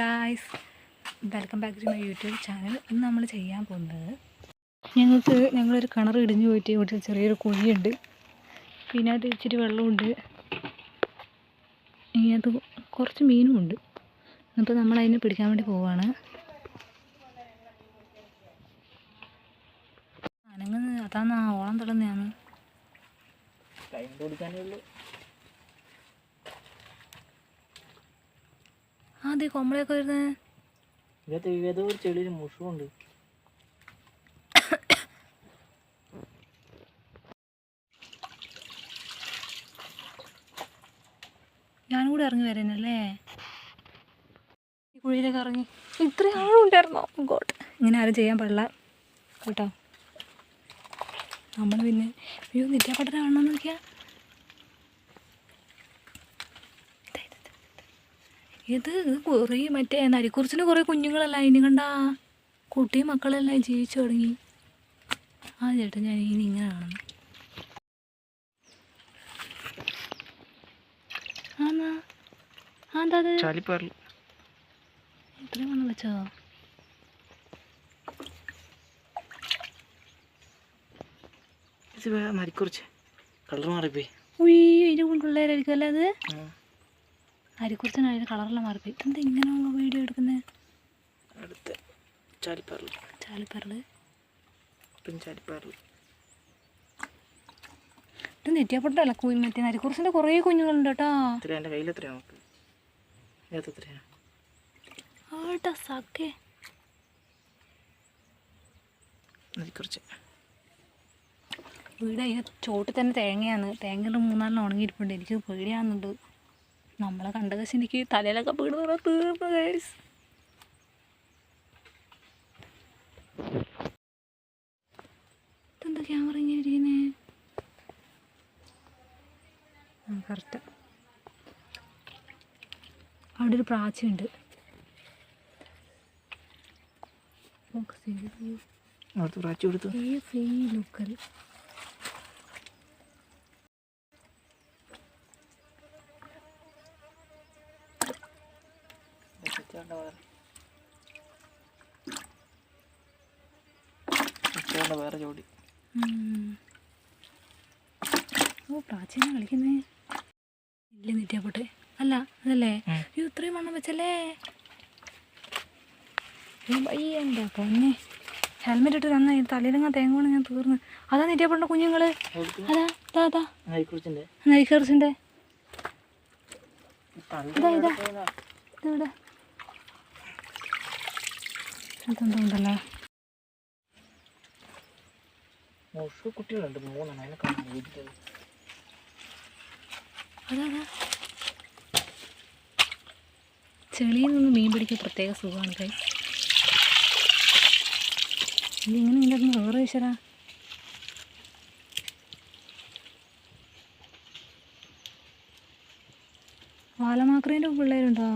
Guys welcome back to my YouTube channel ഇന്ന് നമ്മൾ ചെയ്യാൻ പോകുന്നത് ഞങ്ങൾക്ക് ഞങ്ങളൊരു കിണർ ഇടിഞ്ഞു പോയിട്ട് ഇവിടെ ചെറിയൊരു കുഴിയുണ്ട്. പിന്നെ അത് ഇച്ചിരി വെള്ളമുണ്ട്. ഇതിനകത്ത് കുറച്ച് മീനും ഉണ്ട്. അപ്പോൾ നമ്മൾ അതിനെ പിടിക്കാൻ വേണ്ടി പോവാണ്. അനങ്ങുന്ന അതാന്ന് ഓളം തുടങ്ങുന്നതാണ് ടൈം കൊടുക്കാനേ ഉള്ളൂ ആ അതെ കൊമ്പളയൊക്കെ വരുന്നത്? ഇതിനകത്ത് ഏതോ ഒരു ചെളിയിൽ മുഷുണ്ട് ഞാനും കൂടെ ഇറങ്ങി വരുന്നല്ലേ ഈ കുഴിയിലേക്ക് ഇറങ്ങി. ഇത്രയും ആളുണ്ടായിരുന്നോ ഗോഡ് ഇങ്ങനെ ആരും ചെയ്യാൻ പാടില്ല. കേട്ടോ. നമ്മൾ പിന്നെ അയ്യോ നിത്യപ്പെട്ടനെ കാണണമെന്ന് നോക്കിയാ. ഇത് ഇത് കുറേ മറ്റേ നരിക്കുറിച്ചിന് കുറേ കുഞ്ഞുങ്ങളല്ല ഇനി കണ്ട? കുട്ടിയും മക്കളെല്ലാം ജീവിച്ചു തുടങ്ങി. ആ ചേട്ടൻ ഞാൻ ഇനി ഇങ്ങനെ കാണുന്നു. ആന്നാ ഇത്രയും വെച്ചോ മരിക്കുറിച്ച്. കളർ മാറിപ്പോയി. ഉയ്യോ ഇതിന് പിള്ളേരായിരിക്കും അല്ലേ അത്? അരിക്കുറിച്ചിന് അതിന് കളറെല്ലാം മാറിപ്പോയി എന്താ ഇങ്ങനെയുള്ള വീഡിയോ എടുക്കുന്നത് അടുത്ത ചാലിപ്പറൽ ചാലിപ്പറൽ? പിന്നെ ചാലിപ്പാറിൽ ഇത് നെറ്റിയപ്പെട്ടല്ല കുഞ്ഞ് മറ്റേ നരിക്കുറിച്ചിന്റെ കുറേ കുഞ്ഞുങ്ങളുണ്ട് കേട്ടോ. എന്റെ കയ്യിൽ എത്രയാണ് നമുക്ക് എത്രയാണ് ആട്ടാ സക്കേ മരിക്കുറിച്ച് വീട് അതിന് ചോട്ടിൽ തന്നെ തേങ്ങയാണ്. തേങ്ങയുടെ മൂന്നാലിന് ഉണങ്ങിയിരിപ്പുണ്ട്. എനിക്ക് പേടിയാകുന്നുണ്ട് നമ്മളെ കണ്ട കശി എനിക്ക് തലയിലൊക്കെ പീടുന്ന തീർന്നു ഗൈസ് ഇതെന്താ ക്യാമറ ഇങ്ങനെ ഇരിക്കുന്നേ? കറക്റ്റ് അവിടെ ഒരു പ്രാച്ചയുണ്ട് ഫോക്കസ് ചെയ്ത് ഈ ഫ്രീ ലോക്കൽ ഉച്ചയുടെ വേറെ ജോഡി ഓ പ്രാചീന കളിക്കുന്നേ. ഇല്ല നിത്യാപ്പോട്ടെ അല്ല അതല്ലേ. അയ്യോ ഇത്രയും വണ്ണം വെച്ചല്ലേ? അയ്യ എന്താ പൊന്നെ. ഹെൽമെറ്റ് ഇട്ട് തന്ന തലയിലങ്ങ തേങ്ങ കൊണ്ട് ഞാൻ തീർന്ന്. അതാ നിത്യാപ്പോട്ടെ കുഞ്ഞുങ്ങൾ. അതാ അതാ അതാ. മരിക്കുറിച്ചിന്റെ ഇതാ. ഇതാ, ഇതാ. വേറെ പോയതാ. ഇതെവിടെ അതെന്തോ ഉണ്ടല്ലോ കുട്ടികളുണ്ട്. മൂന്നെണ്ണം. അതിനെ കാണാൻ അതാ ചെളിയിൽ നിന്ന് മീൻ പിടിക്കുക പ്രത്യേക സുഖമാണ് കൈ ഇങ്ങനെ ഉണ്ടായിരുന്നു വേറെ ഈശ്വരാ? വാലമാക്രീന്റെ പിള്ളേരുണ്ടോ?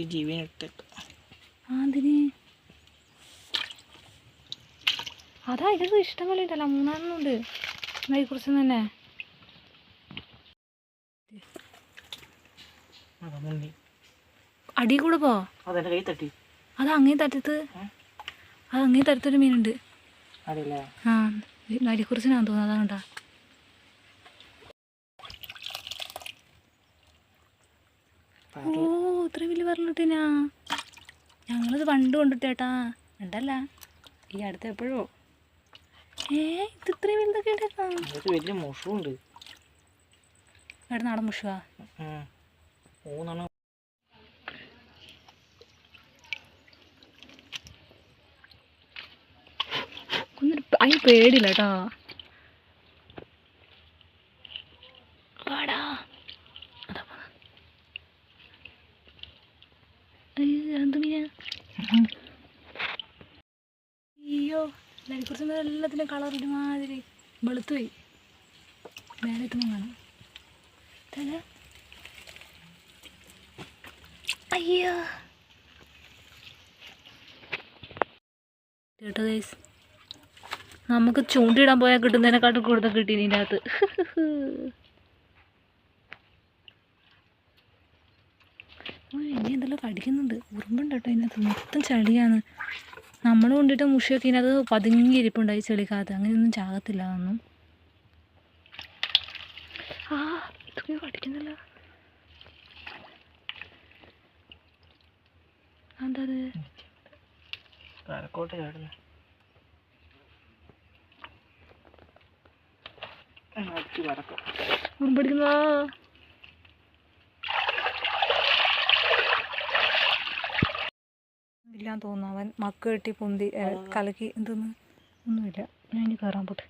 ഈ ജീവിനെ അതിന് അതാ ഇതൊക്കെ ഇഷ്ടം പോലെ ഉണ്ടല്ലോ. മൂന്നാലെണ്ണം ഉണ്ട്. അതിനെക്കുറിച്ച് തന്നെ അടി കൂടെ പോ. അത് അങ്ങേ തട്ടത്ത്? അത് അങ്ങേ തരത്തൊരു മീനുണ്ട്. ആ നരിക്കുറിച്ചിനാന്ന് തോന്നുന്നു. അതാ കണ്ടാ. ഓ ഇത്ര വലിയ പറഞ്ഞിട്ടിനാ? ഞങ്ങളിത് പണ്ട് കൊണ്ടിട്ടേട്ടാ. ഉണ്ടല്ല ഈ അടുത്ത് എപ്പോഴോ. ഏ ഇത് ഇത്രയും വലുതൊക്കെ വലിയ മുഷുണ്ട്. എവിടെ നാടൻ മുഷുവാ? മൂന്നെണ്ണം. അതിന് പേടിയില്ല കേട്ടോ വാടാ അതാ പോണെ. അയ്യോ എന്ത് മീനാ അയ്യോ നരിക്കുറിച്ച് എല്ലാത്തിന്റെ കളർ ഒരുമാതിരി വെളുത്തുപോയി. മേലെത്തുമ്പോൾ കാണാം? അയ്യോ. കേട്ടോ ഗൈസ് നമുക്ക് ചൂണ്ടിടാൻ പോയാൽ കിട്ടുന്നതിനെക്കാട്ടും കൂടുതൽ കിട്ടി ഇതിന്റെ അകത്ത് ഇനി എന്തെല്ലാം കടിക്കുന്നുണ്ട്. ഉറുമ്പുണ്ട് കേട്ടോ ഇതിനകത്ത്. മൊത്തം ചളിയാണ്. നമ്മൾ കൊണ്ടിട്ട് മുഷിയൊക്കെ ഇതിനകത്ത് പതുങ്ങി ഇരിപ്പുണ്ടായി ചെളിക്കകത്ത് അങ്ങനെയൊന്നും ചാകത്തില്ല അതൊന്നും. ആ ഇതൊക്കെ കടിക്കുന്നില്ല എന്താ അത് കരക്കോട്ട് ചാടുന്നു അടിച്ച് ഉറുമ്പടിക്കുന്ന തോന്നുന്നു. അവൻ മക്ക് കെട്ടി പൊന്തി കലക്കി എന്തെന്ന്? ഒന്നുമില്ല. ഞാൻ ഇനി കയറാൻ പോട്ടെ.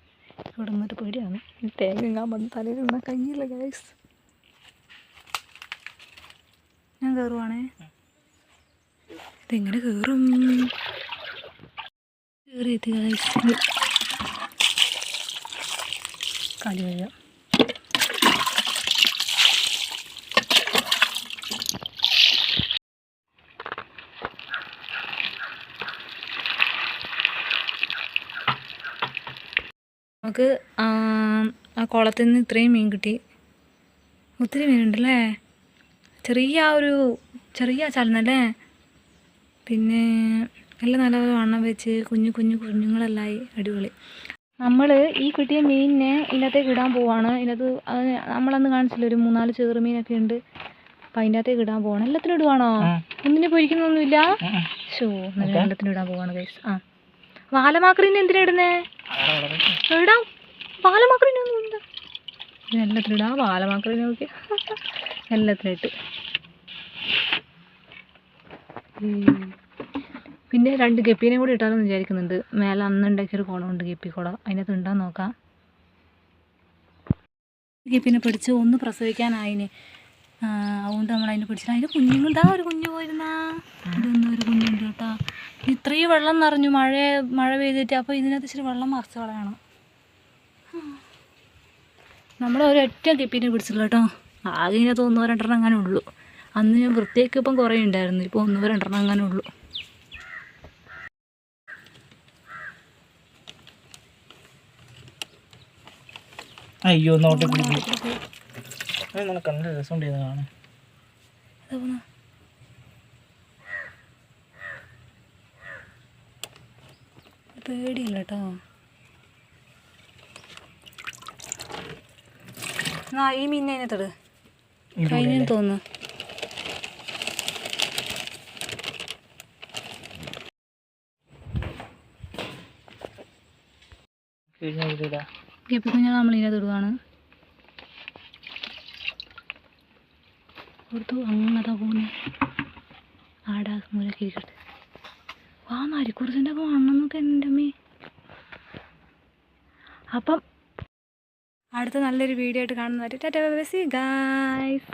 ഇവിടെ നിന്നിട്ട് പേടിയാണ്. തേങ്ങ ഞാൻ വന്ന് തലയിൽ നിന്നാൽ കയ്യില്ല ഗൈസ് ഞാൻ കയറുവാണേ ഇതെങ്ങനെ കയറും കയറിയെത്തി ഗൈസ് കാലി വയ്യ നമുക്ക് ആ കുളത്തിൽ നിന്ന് ഇത്രയും മീൻ കിട്ടി. ഒത്തിരി മീനുണ്ടല്ലേ? ചെറിയ ഒരു ചെറിയ ചലനല്ലേ? പിന്നെ എല്ലാം നല്ലപോലെ വണ്ണം വെച്ച് കുഞ്ഞു കുഞ്ഞു കുഞ്ഞുങ്ങളെല്ലായി അടിപൊളി. നമ്മൾ ഈ കിട്ടിയ മീനിനെ ഇതിനകത്തേക്ക് ഇടാൻ പോവാണ്. ഇതിനകത്ത് അത് നമ്മളന്ന് കാണിച്ചില്ല ഒരു മൂന്നാൽ ചെറു മീനൊക്കെ ഉണ്ട്. അപ്പം അതിന്റെ അകത്തേക്ക് ഇടാൻ പോവാണ്. എല്ലാത്തിനും ഇടുവാണോ? ഒന്നിനെ പൊരിക്കുന്നൊന്നുമില്ല? ഷോ നല്ല എല്ലാത്തിനും ഇടാൻ പോവാണ് ഗൈസ് ആ. വാലമാക്രീനെ എന്തിനാ ഇടുന്നേ? ഇടാം പാലമാക്രീനൊന്നും ഒന്നും എല്ലാത്തിനും ഇടാം പാലമാക്രീനെ നോക്കി. എല്ലാത്തിനും ഇട്ട് പിന്നെ രണ്ട് ഗപ്പീനെ കൂടി ഇട്ടാലെന്ന് വിചാരിക്കുന്നുണ്ട്. മേലെ അന്ന് ഉണ്ടാക്കിയൊരു കുളമുണ്ട് ഗപ്പി കുളം. അതിനകത്ത് ഉണ്ടാന്ന് നോക്കാം. ഗപ്പിനെ പിടിച്ച് ഒന്ന് പ്രസവിക്കാനായിന്. അതുകൊണ്ട് നമ്മൾ അതിനെ പിടിച്ചിട്ട് അതിന്റെ കുഞ്ഞുങ്ങളുണ്ടാ ഒരു കുഞ്ഞു പോയിരുന്നാ. ഒരു കുഞ്ഞുണ്ട് കേട്ടോ. ഇത്രയും വെള്ളം നിറഞ്ഞു. മഴ മഴ പെയ്തിട്ട്. അപ്പോൾ ഇതിനകത്ത് ഇച്ചിരി വെള്ളം മറിച്ച് കളയണം. നമ്മൾ ഒരൊറ്റ ഗപ്പീനെ പിടിച്ചുള്ളൂ കേട്ടോ. ആകെ ഇതിനകത്ത് ഒന്നോ രണ്ടെണ്ണം അങ്ങനെ ഉള്ളൂ. അന്ന് ഞാൻ വൃത്തിയൊക്കെ ഇപ്പം കുറേ ഉണ്ടായിരുന്നു. ഇപ്പോൾ ഒന്നോ രണ്ടെണ്ണം അങ്ങനെ ഉള്ളൂ. അയ്യോ നോട്ടി പിടിക്കും. ഇത് കാണാൻ. പേടിയില്ല കേട്ടോ. എന്നാ ഈ മീനിനെ അതിനകത്തിട് കഴിഞ്ഞു തോന്നുന്നു കഴിഞ്ഞ ഇതിലാ ഗപ്പി കുഞ്ഞാണ് നമ്മൾ ഇതിനകത്ത് ഇടുവാണ് കൊടുത്തു അങ്ങനതാ പോകുന്നത് ആടാ മൂലക്ക് ഇരിക്കട്ടെ. ആ നരിക്കുറിച്ചിന്റെ ഒക്കെ വണ്ണം നോക്കെ എന്റെ അമ്മേ. അപ്പം അടുത്ത നല്ലൊരു വീഡിയോ ആയിട്ട് കാണുന്നവരെ tata bye bye see guys.